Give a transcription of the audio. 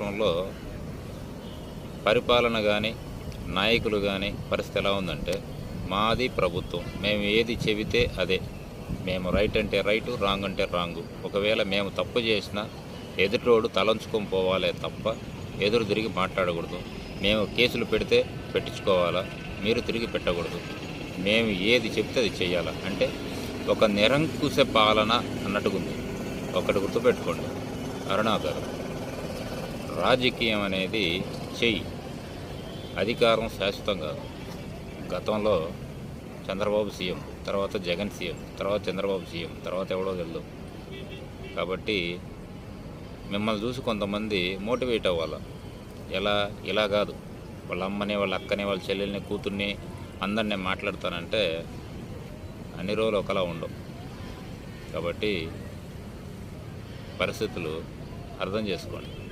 రాష్ట్రంలో పరిపాలన కానీ నాయకులు కానీ పరిస్థితి ఎలా ఉందంటే మాది ప్రభుత్వం. మేము ఏది చెబితే అదే. మేము రైట్ అంటే రైటు రాంగ్ అంటే రాంగు. ఒకవేళ మేము తప్పు చేసినా ఎదుటోడు తలంచుకొని పోవాలే తప్ప ఎదురు తిరిగి మాట్లాడకూడదు. మేము కేసులు పెడితే పెట్టించుకోవాలా? మీరు తిరిగి పెట్టకూడదు. మేము ఏది చెప్తే అది చేయాలా అంటే ఒక నిరంకుశ పాలన అన్నట్టుగుంది. ఒకటి గుర్తుపెట్టుకోండి. అరుణాగారు రాజకీయం అనేది చెయ్యి. అధికారం శాశ్వతం కాదు. గతంలో చంద్రబాబు సీఎం తర్వాత జగన్ సీఎం తర్వాత చంద్రబాబు సీఎం తర్వాత ఎవడో తెలియదు కాబట్టి మిమ్మల్ని చూసి కొంతమంది మోటివేట్ అవ్వాలి? ఎలా? ఇలా కాదు. వాళ్ళ అమ్మని వాళ్ళ అక్కని వాళ్ళ చెల్లెల్ని కూతుర్ని అందరిని మాట్లాడతానంటే అన్ని రోజులు ఒకలా ఉండవు. కాబట్టి పరిస్థితులు అర్థం చేసుకోండి.